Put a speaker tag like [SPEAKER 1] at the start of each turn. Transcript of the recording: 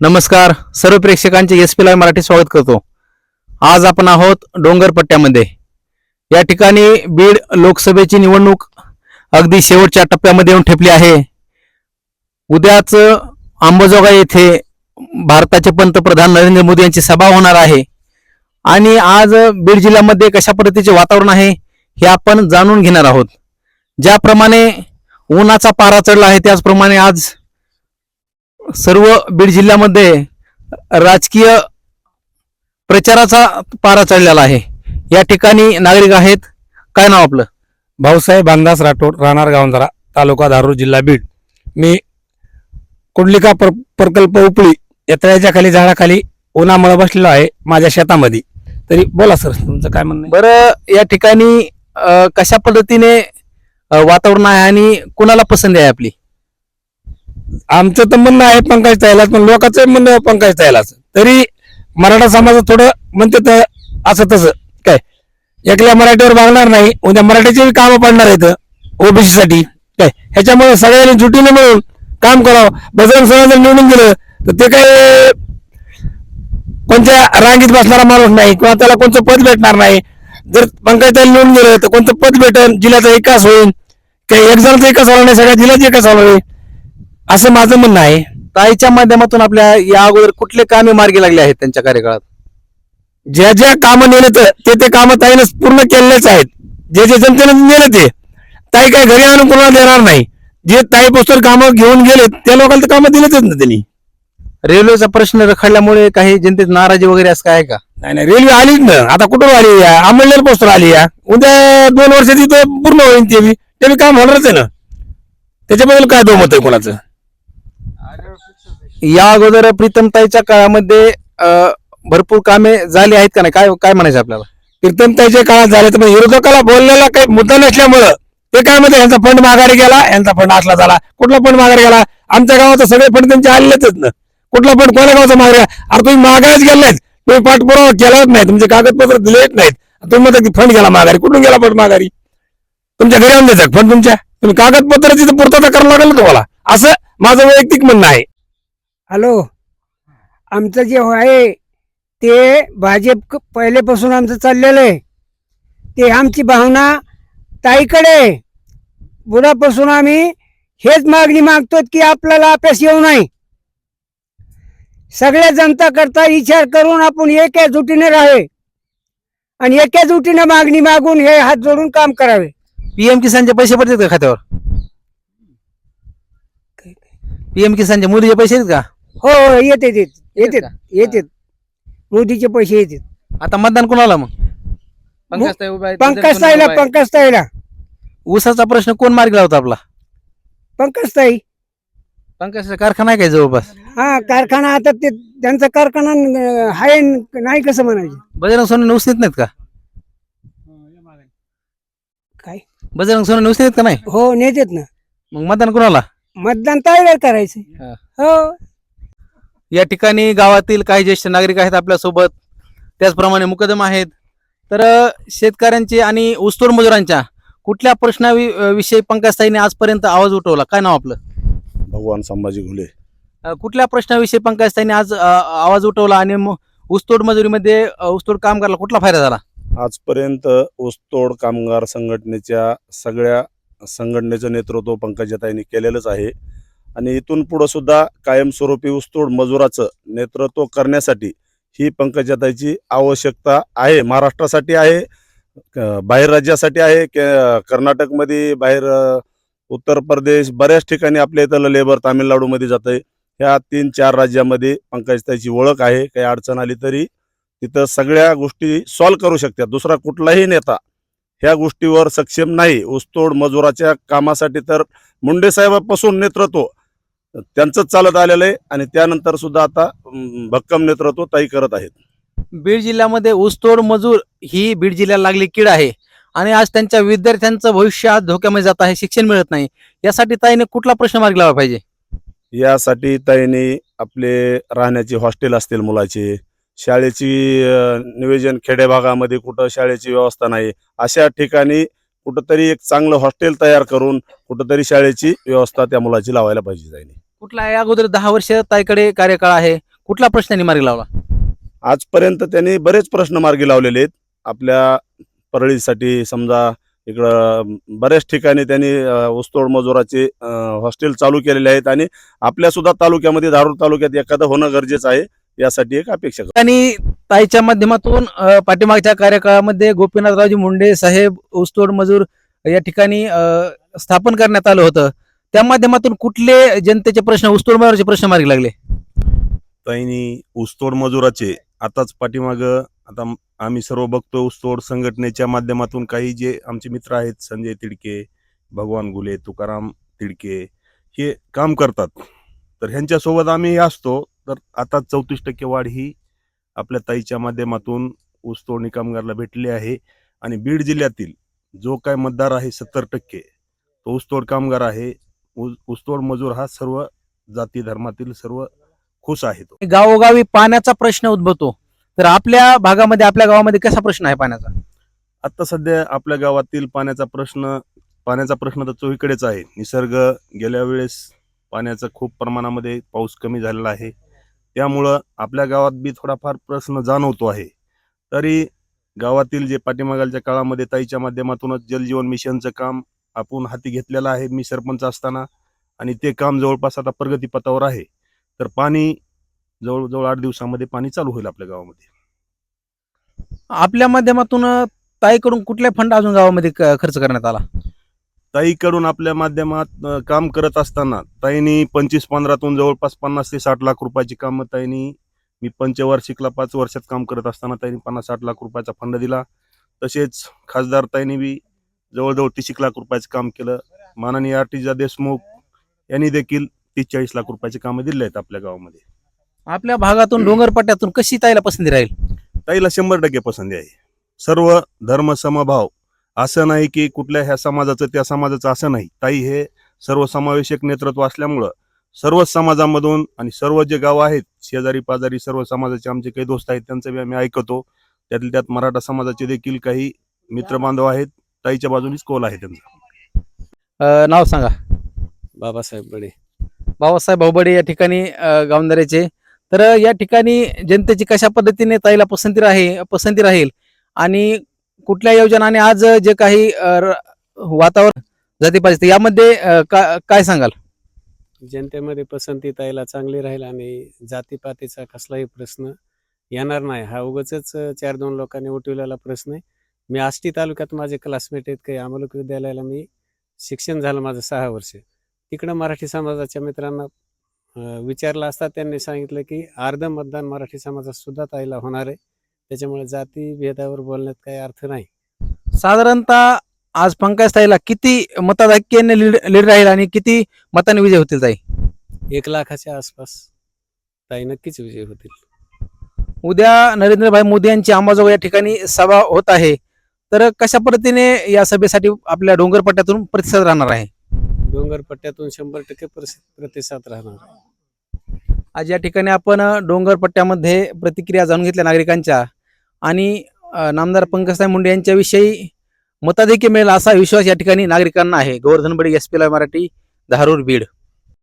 [SPEAKER 1] नमस्कार सर्व प्रेक्षकांचे एस पी लाईव्ह मराठी स्वागत करतो. आज आपण आहोत डोंगरपट्ट्यामध्ये. या ठिकाणी बीड लोकसभेची निवडणूक अगदी शेवटच्या टप्प्यामध्ये येऊन ठेपली आहे. उद्याच अंबाजोगाई येथे भारताचे पंतप्रधान नरेंद्र मोदी यांची सभा होणार आहे. आणि आज बीड जिल्ह्यामध्ये कशा पद्धतीचे वातावरण आहे हे आपण जाणून घेणार आहोत. ज्याप्रमाणे उन्हाचा पारा चढला आहे त्याचप्रमाणे आज सर्व बीड जिल्ह्यामध्ये राजकीय प्रचाराचा पारा चढलेला आहे. या ठिकाणी नागरिक आहेत. काय नाव आपलं?
[SPEAKER 2] भाऊसाहेब अंदास राठोड राहणार गावंजरा तालुका धारूर जिल्हा बीड. मी कुंडलिका प्र प्रकल्प उपळी या तळ्याच्या खाली झाडाखाली उन्हामुळे बसलेलो आहे माझ्या शेतामध्ये. तरी बोला सर तुमचं काय म्हणणं?
[SPEAKER 1] बरं या ठिकाणी कशा पद्धतीने वातावरण आहे आणि कुणाला पसंत आहे आपली?
[SPEAKER 2] आमचं तर म्हणणं आहे पंकज ताईलाच पण लोकांचं म्हणणं पंकज ताईलाच तरी मराठा समाजात थोडं म्हणते तर असं तसं. काय? एकल्या मराठीवर मागणार नाही उद्या मराठीचे कामं पडणार आहेत ओबीसी साठी काय? ह्याच्यामुळे सगळ्यांनी जुटीने मिळून काम करावं. बजरंग समाज जर निवडून दिलं तर ते काय कोणत्या रांगीत बसणारा माणूस नाही किंवा त्याला कोणतं पद भेटणार नाही. जर पंकज ताई निवडून गेलं तर कोणतं पद भेटेल जिल्ह्याचा विकास होईल. काही एक जणांचा विकास होणार नाही सगळ्या जिल्ह्याचा विकास होणार नाही. असं माझं म्हणणं आहे.
[SPEAKER 1] ताईच्या माध्यमातून आपल्या या अगोदर कुठले कामे मार्गी लागले आहेत त्यांच्या कार्यकाळात?
[SPEAKER 2] ज्या ज्या कामं नेलं ते ते कामं ताईनं पूर्ण केलेलेच आहेत. जे जे जनतेनं नेलं ते. ताई काय घरी आणून कोणाला देणार नाही. जे ताई पुस्तक कामं घेऊन गेले त्या लोकांना तर कामं दिलेच ना त्यांनी.
[SPEAKER 1] रेल्वेचा प्रश्न रखडल्यामुळे काही जनतेत नाराजी वगैरे असं काय का?
[SPEAKER 2] नाही नाही रेल्वे आलीच ना. आता कुठून आली या? अमळनेर पोस्टर आली या. उद्या दोन वर्षाची तर पूर्ण होईल ते बी. ते बी काम होणारच आहे ना. त्याच्याबद्दल काय दोमत आहे कोणाचं?
[SPEAKER 1] या अगोदर प्रीतमताईच्या काळामध्ये भरपूर कामे झाली आहेत का नाही? काय काय म्हणायचं आपल्याला?
[SPEAKER 2] प्रीतमताईच्या काळात झाले तर मग विरोधकाला बोललेला काही मुद्दा नसल्यामुळं ते काय म्हणते यांचा फंड माघारी गेला यांचा फंड असला झाला. कुठला फंड माघारी गेला? आमच्या गावाचा सगळे फंड त्यांचे आलेलेच ना. कुठला फंड कोणा गावाचा माघारी गेला? अरे तुम्ही माघारीच गेले नाहीत तुम्ही पाठपुरावा केलाच नाही तुमचे कागदपत्र दिलेच नाहीत. तुम्ही म्हणता फंड गेला माघारी. कुठून गेला फंड माघारी? तुमच्या घरी आणून फंड तुमच्या. तुम्ही कागदपत्राची तर पूर्तता करावं लागेल ना तुम्हाला. असं माझं वैयक्तिक म्हणणं आहे.
[SPEAKER 3] हॅलो? आमचं जे आहे ते भाजप पहिलेपासून आमचं चाललेलं आहे. ते आमची भावना ताईकडे. बुडापासून आम्ही हेच मागणी मागतो की आपल्याला अभ्यास येऊ नये सगळ्या जनता करता विचार करून आपण एका जुटीने राहावे. आणि एका जुटीने मागणी मागून हे हात जोडून काम करावे.
[SPEAKER 1] पीएम किसानचे पैसे पडतात का खात्यावर? पीएम किसानचे मोदीचे पैसे आहेत का?
[SPEAKER 3] हो हो येते येते येते.
[SPEAKER 1] का?
[SPEAKER 3] येते मोदीचे पैसे येते
[SPEAKER 1] आता मतदान कोणाला मग? पंकजताई उभ्या आहेत,
[SPEAKER 3] पंकज
[SPEAKER 1] पंकज
[SPEAKER 3] ताईला. पंकज
[SPEAKER 1] ऊसाचा प्रश्न कोण मार्गी होता आपला?
[SPEAKER 3] पंकज ताई
[SPEAKER 1] पंकजचा कारखाना आहे काय जवळपास?
[SPEAKER 3] हा कारखाना आता ते त्यांचा कारखाना अं, आहे न- नाही कसं म्हणायचं?
[SPEAKER 1] बजरंग सोने ऊस नेत नाहीत का?
[SPEAKER 3] काय?
[SPEAKER 1] बजरंग सोने ऊस नेत का नाही?
[SPEAKER 3] हो नेतेत ना.
[SPEAKER 1] मग मतदान कोणाला?
[SPEAKER 3] मतदान ताईला करायचं
[SPEAKER 1] हा.
[SPEAKER 3] हो.
[SPEAKER 1] या ठिकाणी गावातील काही ज्येष्ठ नागरिक आहेत आपल्यासोबत. त्याचप्रमाणे मुकदम आहेत. तर शेतकऱ्यांचे आणि ऊसतोड मजुरांच्या कुठल्या प्रश्नाविषयी पंकजताईने आजपर्यंत आवाज उठवला? काय नाव आपलं?
[SPEAKER 4] भगवान संभाजी घुले.
[SPEAKER 1] कुठल्या प्रश्नाविषयी पंकजताईने आज आवाज उठवला आणि ऊसतोड मजुरीमध्ये ऊसतोड कामगारला कुठला फायदा झाला?
[SPEAKER 4] आजपर्यंत ऊसतोड कामगार संघटनेच्या सगळ्या संघटनेचं नेतृत्व पंकजाताईंनी केलेलंच आहे. आणि इथून पुढं सुद्धा कायमस्वरूपी ऊसतोड मजुराचं नेतृत्व करण्यासाठी ही पंकजाताईची आवश्यकता आहे. महाराष्ट्रासाठी आहे बाहेर राज्यासाठी आहे के- कर्नाटकमध्ये बाहेर उत्तर प्रदेश बऱ्याच ठिकाणी आपल्या इथलं लेबर तामिळनाडूमध्ये जातंय. ह्या तीन चार राज्यामध्ये पंकजताईची ओळख आहे. काही अडचण आली तरी तिथं सगळ्या गोष्टी सॉल्व करू शकतात. दुसरा कुठलाही नेता ह्या गोष्टीवर सक्षम नाही. ऊसतोड मजुराच्या कामासाठी तर मुंडे साहेबापासून नेतृत्व त्यांचंच चालत आलेलं आहे आणि त्यानंतर सुद्धा आता भक्कम नेतृत्व ताई करत आहेत.
[SPEAKER 1] बीड जिल्ह्यामध्ये ऊसतोड मजूर ही बीड जिल्ह्याला लागली कीड आहे. आणि आज त्यांच्या विद्यार्थ्यांचं भविष्य आज धोक्यामध्ये जात आहे शिक्षण मिळत नाही. यासाठी ताईने कुठला प्रश्न मार्गी लावला पाहिजे?
[SPEAKER 4] यासाठी ताईंनी आपले राहण्याचे हॉस्टेल असतील मुलाचे शाळेची नियोजन खेडे भागामध्ये कुठं शाळेची व्यवस्था नाही अशा ठिकाणी कुठंतरी एक चांगलं हॉस्टेल तयार करून कुठंतरी शाळेची व्यवस्था त्या मुलाची लावायला पाहिजे जाईल
[SPEAKER 1] कुठला आहे अगोदर दहा वर्ष ताईकडे कार्यकाळ आहे? कुठला प्रश्न त्यांनी मार्गी लावला?
[SPEAKER 4] आजपर्यंत त्यांनी बरेच प्रश्न मार्गी लावलेले आहेत. आपल्या परळीसाठी समजा इकडं बऱ्याच ठिकाणी त्यांनी ऊसतोड मजुराचे हॉस्टेल चालू केलेले आहेत आणि आपल्या सुद्धा तालुक्यामध्ये धारूर तालुक्यात एखादं होणं गरजेचं आहे यासाठी एक अपेक्षा.
[SPEAKER 1] आणि ताईच्या माध्यमातून पाठीमागच्या कार्यकाळामध्ये गोपीनाथरावजी मुंडे साहेब ऊसतोड मजूर या ठिकाणी स्थापन करण्यात आलं होतं. त्या माध्यमातून कुठले जनतेचे प्रश्न ऊसतोड मजुराचे प्रश्न मार्गी लागले?
[SPEAKER 5] ताईनी ऊसतोड मजुराचे आताच पाठीमाग आता आम्ही सर्व बघतो ऊसतोड संघटनेच्या माध्यमातून काही जे आमचे मित्र आहेत संजय तिडके भगवान गुले तुकाराम तिडके हे काम करतात. तर ह्यांच्यासोबत आम्ही असतो. तर आता चौतीस टक्के वाढ ही आपल्या ताईच्या माध्यमातून ऊसतोडणी कामगारला भेटली आहे. आणि बीड जिल्ह्यातील जो काय मतदार आहे सत्तर टक्के तो ऊसतोड कामगार आहे. ऊस ऊसतोड मजूर हा सर्व जाती धर्मातील सर्व खुश आहे तो.
[SPEAKER 1] गावोगावी पाण्याचा प्रश्न उद्भवतो. तर आपल्या भागामध्ये आपल्या गावामध्ये कसा प्रश्न आहे पाण्याचा?
[SPEAKER 5] आता सध्या आपल्या गावातील पाण्याचा प्रश्न पाण्याचा प्रश्न तर चोहीकडेच आहे. निसर्ग गेल्या वेळेस पाण्याचा खूप प्रमाणामध्ये पाऊस कमी झालेला आहे. त्यामुळं आपल्या गावात बी थोडाफार प्रश्न जाणवतो आहे. तरी गावातील जे पाठीमागालच्या काळामध्ये ताईच्या माध्यमातूनच जलजीवन मिशनचं काम आपण हाती घेतलेलं आहे मी सरपंच असताना आणि ते काम जवळपास आता प्रगतीपथावर आहे. तर पाणी जवळजवळ आठ दिवसामध्ये पाणी चालू होईल आपल्या गावामध्ये.
[SPEAKER 1] आपल्या माध्यमातून ताईकडून कुठल्या फंड अजून गावामध्ये खर्च करण्यात आला?
[SPEAKER 5] ताईकडून आपल्या माध्यमात काम करत असताना ताईनी पंचवीस पंधरातून जवळपास पन्नास ते साठ लाख रुपयाची कामं ताईनी मी पंचवार्षिकला पाच वर्षात काम करत असताना ताईने पन्नास साठ लाख रुपयाचा फंड दिला. तसेच खासदार ताईने बी जवळजवळ तीस एक लाख रुपयाचं काम केलं. माननीय आर्टिजा देशमुख यांनी देखील तीस चाळीस लाख रुपयाचे कामं दिले आहेत आपल्या गावामध्ये.
[SPEAKER 1] आपल्या भागातून डोंगरपट्ट्यातून कशी ताईला पसंती राहील?
[SPEAKER 5] ताईला शंभर टक्के पसंती आहे. सर्व धर्म समभाव असं नाही की कुठल्या ह्या समाजाचं त्या समाजाचं असं नाही. ताई हे सर्वसमावेशक नेतृत्व असल्यामुळं सर्व समाजामधून आणि सर्व जे गाव आहेत शेजारी पाजारी सर्व समाजाचे आमचे काही दोस्त आहेत त्यांचं बी आम्ही ऐकतो. त्यातल्या त्यात मराठा समाजाचे देखील काही मित्रबांधव आहेत. ताईच्या बाजूनीच कोल आहे त्यांचा.
[SPEAKER 1] अ, नाव सांगा.
[SPEAKER 6] बाबासाहेब बडे
[SPEAKER 1] बाबासाहेब भाऊबडे या ठिकाणी अ, गावंदाऱ्याचे तर अ, या ठिकाणी जनतेची कशा पद्धतीने ताईला पसंती राहील पसंती राहील? आणि कुठल्या योजनाने आज जे काही अ, र- वातावरण जाती पाहिजे यामध्ये अ, का- काय सांगाल?
[SPEAKER 6] जनतेमध्ये पसंती ताईला चांगली राहील आणि जातीपातीचा कसलाही प्रश्न येणार नाही. हा उगाच चार दोन लोकांनी उठवलेला प्रश्न आहे. मी आष्टी तालुक्यात माझे क्लासमेट आहेत काही अमोलक विद्यालयाला मी शिक्षण झालं माझं सहा वर्ष. तिकडं मराठी समाजाच्या मित्रांना विचारलं असता त्यांनी सांगितलं की अर्ध मतदान मराठी समाजात सुद्धा ताईला होणार आहे. त्याच्यामुळे जाती भेदावर बोलण्यात काही अर्थ नाही.
[SPEAKER 1] साधारणतः आज पंकज ताईला किती मताधिक्याने लीड लीड राहील आणि किती मताने विजय होतील ताई?
[SPEAKER 6] एक लाखाच्या आसपास ताई नक्कीच विजय होतील.
[SPEAKER 1] उद्या नरेंद्रभाई मोदी यांची अंबाजोगाई या ठिकाणी सभा होत आहे. तर कशा पद्धतीने या सभेसाठी आपल्या डोंगरपट्ट्यातून प्रतिसाद राहणार आहे?
[SPEAKER 6] डोंगर पट्ट्यातून शंभर टक्के प्रतिसाद राहणार आहे.
[SPEAKER 1] आज या ठिकाणी आपण अ, डोंगरपट्ट्यामध्ये प्रतिक्रिया जाणून घेतल्या नागरिकांच्या आणि नामदार पंकजताई मुंडे यांच्याविषयी मताधिक्य मिळेल असा विश्वास या ठिकाणी नागरिकांना आहे. Govardhan Badi S P Marathi Dharur Beed.